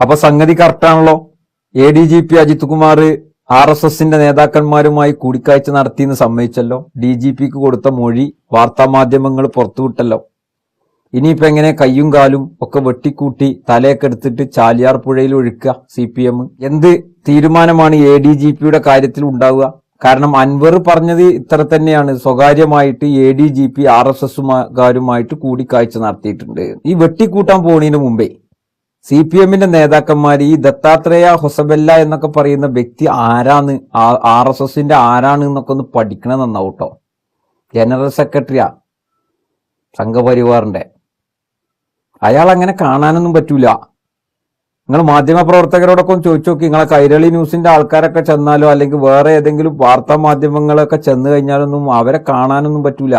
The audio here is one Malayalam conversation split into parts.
അപ്പൊ സംഗതി കറക്റ്റാണല്ലോ A D G P Ajith Kumar R S എസിന്റെ നേതാക്കന്മാരുമായി കൂടിക്കാഴ്ച നടത്തിയെന്ന് സമ്മതിച്ചല്ലോ. ഡി ജി പിക്ക് കൊടുത്ത മൊഴി വാർത്താമാധ്യമങ്ങൾ പുറത്തുവിട്ടല്ലോ. ഇനിയിപ്പോ എങ്ങനെ കയ്യും കാലും ഒക്കെ വെട്ടിക്കൂട്ടി തലയൊക്കെ എടുത്തിട്ട് ചാലിയാർ പുഴയിൽ ഒഴുക്കുക സി പി എം എന്ത് തീരുമാനമാണ് എ ഡി ജി പിയുടെ കാര്യത്തിൽ ഉണ്ടാവുക? കാരണം അൻവർ പറഞ്ഞത് ഇത്ര തന്നെയാണ്. സ്വകാര്യമായിട്ട് A D G P R S എസുകാരുമായിട്ട് കൂടിക്കാഴ്ച നടത്തിയിട്ടുണ്ട്. ഈ വെട്ടിക്കൂട്ടാൻ പോണതിന് മുമ്പേ സി പി എമ്മിന്റെ നേതാക്കന്മാർ ഈ ദത്താത്രേയ ഹൊസബെല്ല എന്നൊക്കെ പറയുന്ന വ്യക്തി ആരാണ്? ആർ എസ് എസിന്റെ ആരാണ് എന്നൊക്കെ ഒന്ന് പഠിക്കണം നന്നാവും കേട്ടോ ജനറൽ സെക്രട്ടറിയാ സംഘപരിവാറിന്റെ. അയാൾ അങ്ങനെ കാണാനൊന്നും പറ്റൂല. നിങ്ങൾ മാധ്യമ പ്രവർത്തകരോടൊക്കെ ഒന്ന് ചോദിച്ചു നോക്കി. നിങ്ങളെ കൈരളി ന്യൂസിന്റെ ആൾക്കാരൊക്കെ ചെന്നാലോ അല്ലെങ്കിൽ വേറെ ഏതെങ്കിലും വാർത്താ മാധ്യമങ്ങളൊക്കെ ചെന്ന് കഴിഞ്ഞാലൊന്നും അവരെ കാണാനൊന്നും പറ്റൂല.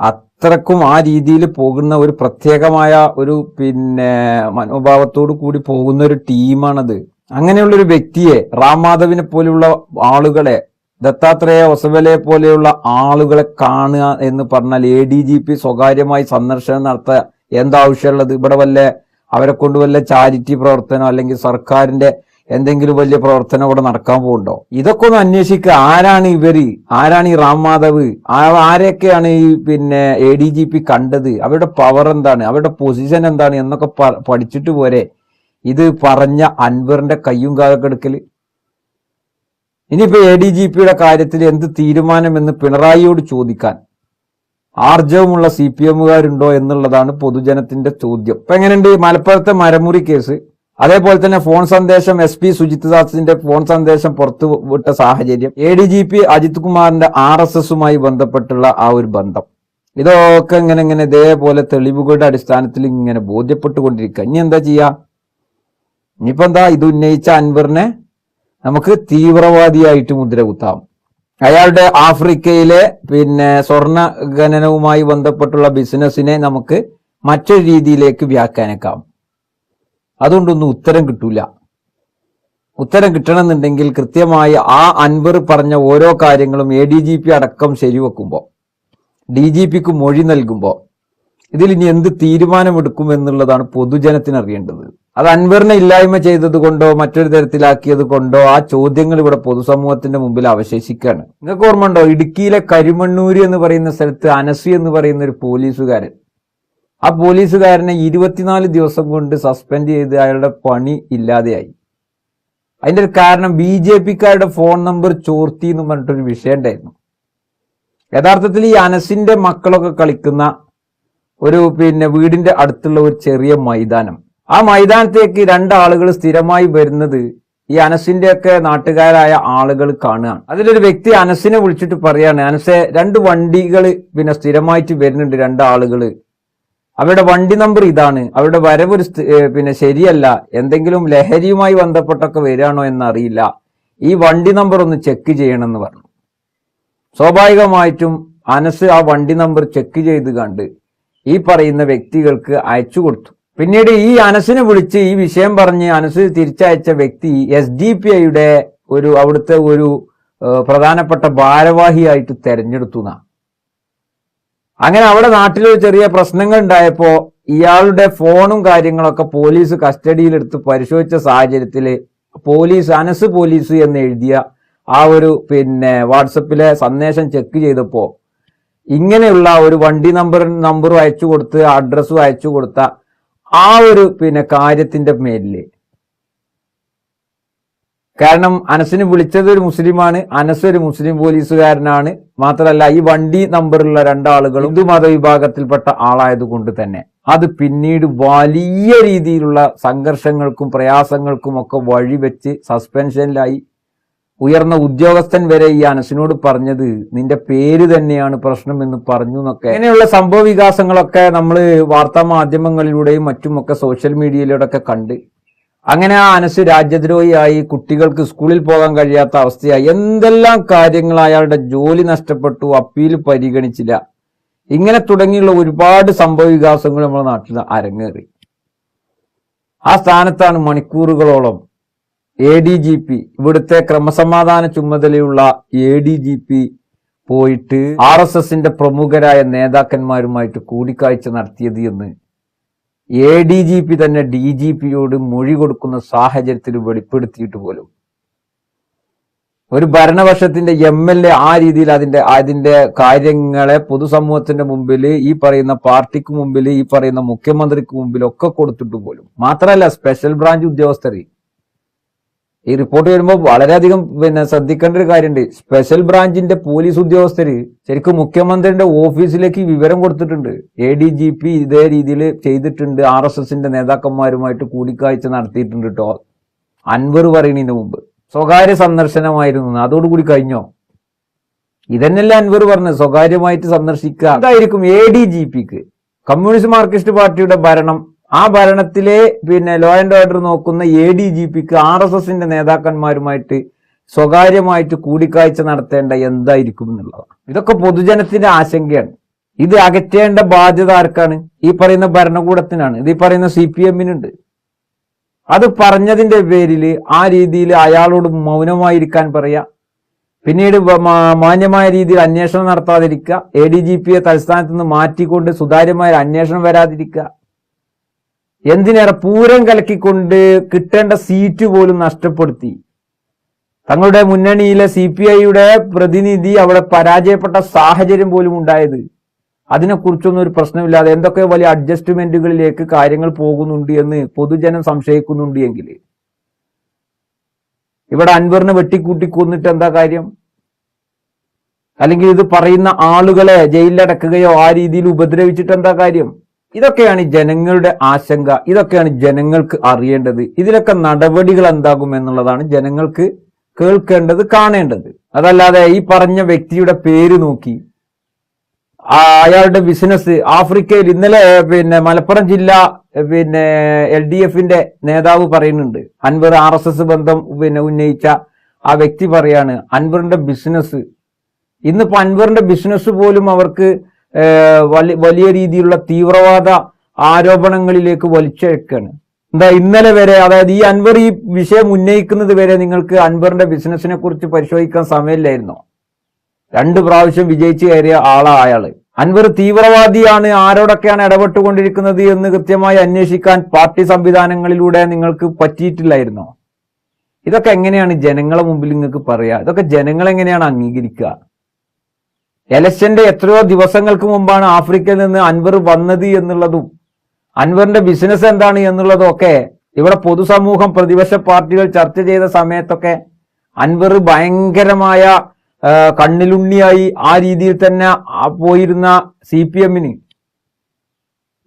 അത്രക്കും ആ രീതിയിൽ പോകുന്ന ഒരു പ്രത്യേകമായ ഒരു പിന്നെ മനോഭാവത്തോടു കൂടി പോകുന്ന ഒരു ടീമാണത്. അങ്ങനെയുള്ള ഒരു വ്യക്തിയെ റാം മാധവിനെ പോലെയുള്ള ആളുകളെ ദത്താത്രേയ ഒസവലെ പോലെയുള്ള ആളുകളെ കാണുക എന്ന് പറഞ്ഞാൽ എ ഡി ജി പി സ്വകാര്യമായി സന്ദർശനം നടത്തുക എന്താ ആവശ്യമുള്ളത് ഇവിടെ വല്ല അവരെ കൊണ്ട് വല്ല ചാരിറ്റി പ്രവർത്തനം അല്ലെങ്കിൽ സർക്കാരിന്റെ എന്തെങ്കിലും വലിയ പ്രവർത്തനം ഇവിടെ നടക്കാൻ പോകുന്നുണ്ടോ? ഇതൊക്കെ ഒന്ന് അന്വേഷിക്കുക. ആരാണ് ഇവർ? ആരാണ് ഈ റാം മാധവ്? ആരെയൊക്കെയാണ് ഈ പിന്നെ എ ഡി ജി പി കണ്ടത്? അവരുടെ പവർ എന്താണ്? അവരുടെ പൊസിഷൻ എന്താണ്? എന്നൊക്കെ പഠിച്ചിട്ട് പോരെ. ഇത് പറഞ്ഞ അൻവറിന്റെ കയ്യും കാലൊക്കെ എടുക്കൽ. ഇനിയിപ്പോ എ ഡി ജി പിയുടെ കാര്യത്തിൽ എന്ത് തീരുമാനമെന്ന് പിണറായിയോട് ചോദിക്കാൻ ആർജവമുള്ള സി പി എമ്മുകാരുണ്ടോ എന്നുള്ളതാണ് പൊതുജനത്തിന്റെ ചോദ്യം. ഇപ്പൊ എങ്ങനെയുണ്ട്? മലപ്പുറത്തെ മരമുറി കേസ്. അതേപോലെ തന്നെ ഫോൺ സന്ദേശം എസ് പി സുജിത് ദാസിന്റെ ഫോൺ സന്ദേശം പുറത്തുവിട്ട സാഹചര്യം A D G P Ajith കുമാറിന്റെ ആർ എസ് എസുമായി ബന്ധപ്പെട്ടുള്ള ആ ഒരു ബന്ധം. ഇതൊക്കെ ഇങ്ങനെ ഇങ്ങനെ ഇതേപോലെ തെളിവുകളുടെ അടിസ്ഥാനത്തിൽ ഇങ്ങനെ ബോധ്യപ്പെട്ടുകൊണ്ടിരിക്കുക. ഇനി എന്താ ചെയ്യാ? ഇനിയിപ്പോ എന്താ? ഇത് ഉന്നയിച്ച അൻവറിനെ നമുക്ക് തീവ്രവാദിയായിട്ട് മുദ്ര കുത്താം അയാളുടെ ആഫ്രിക്കയിലെ പിന്നെ സ്വർണ ഖനനവുമായി ബന്ധപ്പെട്ടുള്ള ബിസിനസ്സിനെ നമുക്ക് മറ്റൊരു രീതിയിലേക്ക് വ്യാഖ്യാനിക്കാം. അതുകൊണ്ടൊന്നും ഉത്തരം കിട്ടൂല. ഉത്തരം കിട്ടണമെന്നുണ്ടെങ്കിൽ കൃത്യമായി ആ അൻവർ പറഞ്ഞ ഓരോ കാര്യങ്ങളും എ ഡി ജി പി അടക്കം ശരിവെക്കുമ്പോൾ ഡി ജി പിക്ക് മൊഴി നൽകുമ്പോൾ ഇതിൽ ഇനി എന്ത് തീരുമാനമെടുക്കും എന്നുള്ളതാണ് പൊതുജനത്തിന് അറിയേണ്ടത് അത് അൻവറിനെ ഇല്ലായ്മ ചെയ്തത് കൊണ്ടോ മറ്റൊരു തരത്തിലാക്കിയത് കൊണ്ടോ ആ ചോദ്യങ്ങൾ ഇവിടെ പൊതുസമൂഹത്തിന്റെ മുമ്പിൽ അവശേഷിക്കുകയാണ്. നിങ്ങൾക്ക് ഓർമ്മ ഉണ്ടോ ഇടുക്കിയിലെ കരിമണ്ണൂര് എന്ന് പറയുന്ന സ്ഥലത്ത് അനസി എന്ന് പറയുന്ന ഒരു പോലീസുകാരൻ ആ പോലീസുകാരനെ ഇരുപത്തിനാല് ദിവസം കൊണ്ട് സസ്പെൻഡ് ചെയ്ത് അയാളുടെ പണി ഇല്ലാതെയായി. അതിന്റെ ഒരു കാരണം ബി ജെ പിക്കാരുടെ ഫോൺ നമ്പർ ചോർത്തി എന്ന് പറഞ്ഞിട്ടൊരു വിഷയം ഉണ്ടായിരുന്നു. യഥാർത്ഥത്തിൽ ഈ അനസിന്റെ മക്കളൊക്കെ കളിക്കുന്ന ഒരു പിന്നെ വീടിന്റെ അടുത്തുള്ള ഒരു ചെറിയ മൈതാനം. ആ മൈതാനത്തേക്ക് രണ്ടാളുകൾ സ്ഥിരമായി വരുന്നത് ഈ അനസിന്റെ ഒക്കെ നാട്ടുകാരായ ആളുകൾ കാണുകയാണ്. അതിലൊരു വ്യക്തി അനസിനെ വിളിച്ചിട്ട് പറയാണ് അനസെ രണ്ട് വണ്ടികൾ പിന്നെ സ്ഥിരമായിട്ട് വരുന്നുണ്ട് രണ്ടാളുകൾ അവരുടെ വണ്ടി നമ്പർ ഇതാണ്. അവരുടെ വരവ് പിന്നെ ശരിയല്ല. എന്തെങ്കിലും ലഹരിയുമായി ബന്ധപ്പെട്ടൊക്കെ വരികയാണോ എന്നറിയില്ല. ഈ വണ്ടി നമ്പർ ഒന്ന് ചെക്ക് ചെയ്യണമെന്ന് പറഞ്ഞു. സ്വാഭാവികമായിട്ടും അനസ് ആ വണ്ടി നമ്പർ ചെക്ക് ചെയ്ത് കണ്ട് ഈ പറയുന്ന വ്യക്തികൾക്ക് അയച്ചു കൊടുത്തു. പിന്നീട് ഈ അനസിനെ വിളിച്ച് ഈ വിഷയം പറഞ്ഞ് അനസ് തിരിച്ചയച്ച വ്യക്തി എസ് ഡി പി ഐയുടെ ഒരു അവിടുത്തെ ഒരു പ്രധാനപ്പെട്ട ഭാരവാഹിയായിട്ട് തെരഞ്ഞെടുത്തു എന്നാ അങ്ങനെ അവിടെ നാട്ടിലൊരു ചെറിയ പ്രശ്നങ്ങൾ ഉണ്ടായപ്പോൾ ഇയാളുടെ ഫോണും കാര്യങ്ങളൊക്കെ പോലീസ് കസ്റ്റഡിയിലെടുത്ത് പരിശോധിച്ച സാഹചര്യത്തിൽ പോലീസ് അനസ് പോലീസ് എന്ന് എഴുതിയ ആ ഒരു പിന്നെ വാട്സപ്പിലെ സന്ദേശം ചെക്ക് ചെയ്തപ്പോൾ ഇങ്ങനെയുള്ള ഒരു വണ്ടി നമ്പർ നമ്പറും അയച്ചു കൊടുത്ത് അഡ്രസ്സും അയച്ചു കൊടുത്ത ആ ഒരു പിന്നെ കാര്യത്തിന്റെ മേലിൽ കാരണം അനസിന് വിളിച്ചത് ഒരു മുസ്ലിമാണ് അനസ് ഒരു മുസ്ലിം പോലീസുകാരനാണ്. മാത്രമല്ല ഈ വണ്ടി നമ്പറുള്ള രണ്ടാളുകളും ഹിന്ദു മതവിഭാഗത്തിൽപ്പെട്ട ആളായതുകൊണ്ട് തന്നെ. അത് പിന്നീട് വലിയ രീതിയിലുള്ള സംഘർഷങ്ങൾക്കും പ്രയാസങ്ങൾക്കും ഒക്കെ വഴിവെച്ച് സസ്പെൻഷനിലായി. ഉയർന്ന ഉദ്യോഗസ്ഥൻ വരെ ഈ അനസിനോട് പറഞ്ഞത് നിന്റെ പേര് തന്നെയാണ് പ്രശ്നം എന്ന് പറഞ്ഞു എന്നൊക്കെ. ഇങ്ങനെയുള്ള സംഭവ വികാസങ്ങളൊക്കെ നമ്മൾ വാർത്താ മാധ്യമങ്ങളിലൂടെയും മറ്റുമൊക്കെ സോഷ്യൽ മീഡിയയിലൂടെ ഒക്കെ കണ്ട് അങ്ങനെ ആ അനസ് രാജ്യദ്രോഹിയായി കുട്ടികൾക്ക് സ്കൂളിൽ പോകാൻ കഴിയാത്ത അവസ്ഥയായി. എന്തെല്ലാം കാര്യങ്ങൾ അയാളുടെ ജോലി നഷ്ടപ്പെട്ടു അപ്പീൽ പരിഗണിച്ചില്ല. ഇങ്ങനെ തുടങ്ങിയുള്ള ഒരുപാട് സംഭവ വികാസങ്ങൾ നമ്മുടെ നാട്ടിൽ അരങ്ങേറി. ആ സ്ഥാനത്താണ് മണിക്കൂറുകളോളം എ ഡി ജി പി ഇവിടുത്തെ ക്രമസമാധാന ചുമതലയുള്ള എ ഡി ജി പി പോയിട്ട് ആർ എസ് എസിന്റെ പ്രമുഖരായ നേതാക്കന്മാരുമായിട്ട് കൂടിക്കാഴ്ച നടത്തിയത് എന്ന് എ ഡി ജി പി തന്നെ ഡി ജി പിയോട് മൊഴി കൊടുക്കുന്ന സാഹചര്യത്തിൽ വെളിപ്പെടുത്തിയിട്ട് പോലും. ഒരു ഭരണപക്ഷത്തിന്റെ എം എൽ എ ആ രീതിയിൽ അതിന്റെ അതിന്റെ കാര്യങ്ങളെ പൊതുസമൂഹത്തിന്റെ മുമ്പിൽ ഈ പറയുന്ന പാർട്ടിക്ക് മുമ്പിൽ ഈ പറയുന്ന മുഖ്യമന്ത്രിക്ക് മുമ്പിൽ ഒക്കെ കൊടുത്തിട്ട് പോലും. മാത്രമല്ല സ്പെഷ്യൽ ബ്രാഞ്ച് ഉദ്യോഗസ്ഥർ ഈ റിപ്പോർട്ട് വരുമ്പോൾ വളരെയധികം പിന്നെ ശ്രദ്ധിക്കേണ്ട ഒരു കാര്യമുണ്ട് സ്പെഷ്യൽ ബ്രാഞ്ചിന്റെ പോലീസ് ഉദ്യോഗസ്ഥര് ശരിക്കും മുഖ്യമന്ത്രിയുടെ ഓഫീസിലേക്ക് വിവരം കൊടുത്തിട്ടുണ്ട്. എ ഡി ജി പി ഇതേ രീതിയിൽ ചെയ്തിട്ടുണ്ട്. ആർ എസ് എസിന്റെ നേതാക്കന്മാരുമായിട്ട് കൂടിക്കാഴ്ച നടത്തിയിട്ടുണ്ട് കേട്ടോ അൻവർ പറയുന്നതിന് മുമ്പ്. സ്വകാര്യ സന്ദർശനമായിരുന്നു. അതോടുകൂടി കഴിഞ്ഞോ? ഇതന്നെയല്ല അൻവർ പറഞ്ഞത്. സ്വകാര്യമായിട്ട് സന്ദർശിക്കുക. എന്തായിരിക്കും എ ഡി ജി പിക്ക് കമ്മ്യൂണിസ്റ്റ് മാർക്സിസ്റ്റ് പാർട്ടിയുടെ ഭരണം ആ ഭരണത്തിലെ പിന്നെ ലോ ആൻഡ് ഓർഡർ നോക്കുന്ന എ ഡി ജി പിക്ക് ആർ എസ് എസിന്റെ നേതാക്കന്മാരുമായിട്ട് സ്വകാര്യമായിട്ട് കൂടിക്കാഴ്ച നടത്തേണ്ട എന്തായിരിക്കും എന്നുള്ളതാണ്. ഇതൊക്കെ പൊതുജനത്തിന്റെ ആശങ്കയാണ്. ഇത് അകറ്റേണ്ട ബാധ്യത ആർക്കാണ്? ഈ പറയുന്ന ഭരണകൂടത്തിനാണ്. ഇത് ഈ പറയുന്ന സി പി എമ്മിനുണ്ട് അത് പറഞ്ഞതിന്റെ പേരിൽ ആ രീതിയിൽ അയാളോട് മൗനമായിരിക്കാൻ പറയാ. പിന്നീട് മാന്യമായ രീതിയിൽ അന്വേഷണം നടത്താതിരിക്കുക. എ ഡി ജി പിയെ തലസ്ഥാനത്ത് നിന്ന് മാറ്റിക്കൊണ്ട് സുതാര്യമായ അന്വേഷണം വരാതിരിക്കുക. എന്തിനേറെ പൂരം കലക്കിക്കൊണ്ട് കിട്ടേണ്ട സീറ്റ് പോലും നഷ്ടപ്പെടുത്തി. തങ്ങളുടെ മുന്നണിയിലെ സി പി ഐയുടെ പ്രതിനിധി അവിടെ പരാജയപ്പെട്ട സാഹചര്യം പോലും ഉണ്ടായത്. അതിനെക്കുറിച്ചൊന്നും ഒരു പ്രശ്നമില്ലാതെ എന്തൊക്കെ വലിയ അഡ്ജസ്റ്റ്മെന്റുകളിലേക്ക് കാര്യങ്ങൾ പോകുന്നുണ്ട് എന്ന് പൊതുജനം സംശയിക്കുന്നുണ്ട് എങ്കിൽ ഇവിടെ അൻവറിനെ വെട്ടിക്കൂട്ടി കൊന്നിട്ട് എന്താ കാര്യം? അല്ലെങ്കിൽ ഇത് പറയുന്ന ആളുകളെ ജയിലിലടക്കുകയോ ആ രീതിയിൽ ഉപദ്രവിച്ചിട്ട് എന്താ കാര്യം? ഇതൊക്കെയാണ് ജനങ്ങളുടെ ആശങ്ക ഇതൊക്കെയാണ് ജനങ്ങൾക്ക് അറിയേണ്ടത്. ഇതിലൊക്കെ നടപടികൾ എന്താകും എന്നുള്ളതാണ് ജനങ്ങൾക്ക് കേൾക്കേണ്ടത് കാണേണ്ടത്. അതല്ലാതെ ഈ പറഞ്ഞ വ്യക്തിയുടെ പേര് നോക്കി. അയാളുടെ ബിസിനസ് ആഫ്രിക്കയിൽ ഇന്നലെ പിന്നെ മലപ്പുറം ജില്ല പിന്നെ എൽ ഡി എഫിന്റെ നേതാവ് പറയുന്നുണ്ട്. അൻവർ ആർ എസ് എസ് ബന്ധം പിന്നെ ഉന്നയിച്ച ആ വ്യക്തി പറയാണ് അൻവറിന്റെ ബിസിനസ് ഇന്നിപ്പോ അൻവറിന്റെ ബിസിനസ് പോലും അവർക്ക് വലിയ രീതിയിലുള്ള തീവ്രവാദ ആരോപണങ്ങളിലേക്ക് വലിച്ചെടുക്കുകയാണ് എന്താ ഇന്നലെ വരെ അതായത് ഈ അൻവർ ഈ വിഷയം ഉന്നയിക്കുന്നത് വരെ നിങ്ങൾക്ക് അൻവറിന്റെ ബിസിനസിനെ കുറിച്ച് പരിശോധിക്കാൻ സമയമില്ലായിരുന്നോ? രണ്ട് പ്രാവശ്യം വിജയിച്ചു കയറിയ ആളാ അയാൾ. അൻവർ തീവ്രവാദിയാണ് ആരോടൊക്കെയാണ് ഇടപെട്ടുകൊണ്ടിരിക്കുന്നത് എന്ന് കൃത്യമായി അന്വേഷിക്കാൻ പാർട്ടി സംവിധാനങ്ങളിലൂടെ നിങ്ങൾക്ക് പറ്റിയിട്ടില്ലായിരുന്നോ? ഇതൊക്കെ എങ്ങനെയാണ് ജനങ്ങളെ മുമ്പിൽ നിങ്ങൾക്ക് പറയുക ഇതൊക്കെ ജനങ്ങൾ എങ്ങനെയാണ് അംഗീകരിക്കുക? എലക്ഷന്റെ എത്രയോ ദിവസങ്ങൾക്ക് മുമ്പാണ് ആഫ്രിക്കയിൽ നിന്ന് അൻവർ വന്നത് എന്നുള്ളതും അൻവറിന്റെ ബിസിനസ് എന്താണ് എന്നുള്ളതും ഒക്കെ ഇവിടെ പൊതുസമൂഹം പ്രതിപക്ഷ പാർട്ടികൾ ചർച്ച ചെയ്ത സമയത്തൊക്കെ അൻവർ ഭയങ്കരമായ കണ്ണിലുണ്ണിയായി ആ രീതിയിൽ തന്നെ പോയിരുന്ന സി പി എമ്മിന്.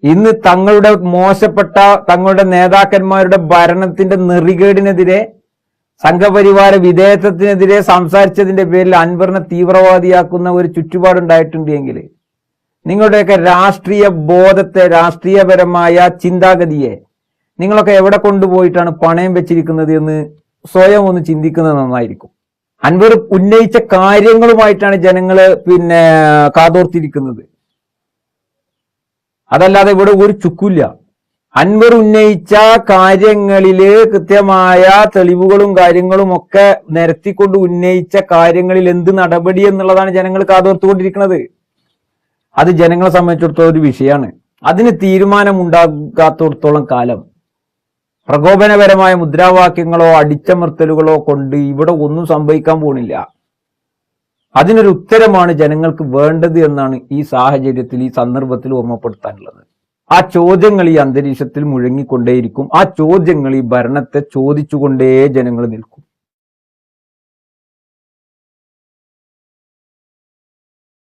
ഇന്ന് തങ്ങളുടെ മോശപ്പെട്ട തങ്ങളുടെ നേതാക്കന്മാരുടെ ഭരണത്തിന്റെ നെറികേടിനെതിരെ സംഘപരിവാര വിധേയത്വത്തിനെതിരെ സംസാരിച്ചതിന്റെ പേരിൽ അൻവറിനെ തീവ്രവാദിയാക്കുന്ന ഒരു ചുറ്റുപാടുണ്ടായിട്ടുണ്ട് എങ്കിൽ നിങ്ങളുടെയൊക്കെ രാഷ്ട്രീയ ബോധത്തെ രാഷ്ട്രീയപരമായ ചിന്താഗതിയെ നിങ്ങളൊക്കെ എവിടെ കൊണ്ടുപോയിട്ടാണ് പണയം വെച്ചിരിക്കുന്നത് എന്ന് സ്വയം ഒന്ന് ചിന്തിക്കുന്നത് നന്നായിരിക്കും. അൻവർ ഉന്നയിച്ച കാര്യങ്ങളുമായിട്ടാണ് ജനങ്ങൾ പിന്നെ കാതോർത്തിരിക്കുന്നത്. അതല്ലാതെ ഇവിടെ ഒരു ചുക്കില്ല. അൻവർ ഉന്നയിച്ച കാര്യങ്ങളിൽ കൃത്യമായ തെളിവുകളും കാര്യങ്ങളും ഒക്കെ നിരത്തിക്കൊണ്ട് ഉന്നയിച്ച കാര്യങ്ങളിൽ എന്ത് നടപടി എന്നുള്ളതാണ് ജനങ്ങൾ കാതോർത്തുകൊണ്ടിരിക്കുന്നത്. അത് ജനങ്ങളെ സംബന്ധിച്ചിടത്തോളം ഒരു വിഷയമാണ്. അതിന് തീരുമാനമുണ്ടാകാത്തിടത്തോളം കാലം പ്രകോപനപരമായ മുദ്രാവാക്യങ്ങളോ അടിച്ചമർത്തലുകളോ കൊണ്ട് ഇവിടെ ഒന്നും സംഭവിക്കാൻ പോണില്ല. അതിനൊരു ഉത്തരമാണ് ജനങ്ങൾക്ക് വേണ്ടത് എന്നാണ് ഈ സാഹചര്യത്തിൽ ഈ സന്ദർഭത്തിൽ ഓർമ്മപ്പെടുത്താനുള്ളത്. ആ ചോദ്യങ്ങൾ ഈ അന്തരീക്ഷത്തിൽ മുഴങ്ങിക്കൊണ്ടേയിരിക്കും. ആ ചോദ്യങ്ങൾ ഈ ഭരണത്തെ ചോദിച്ചുകൊണ്ടേ ജനങ്ങൾ നിൽക്കും.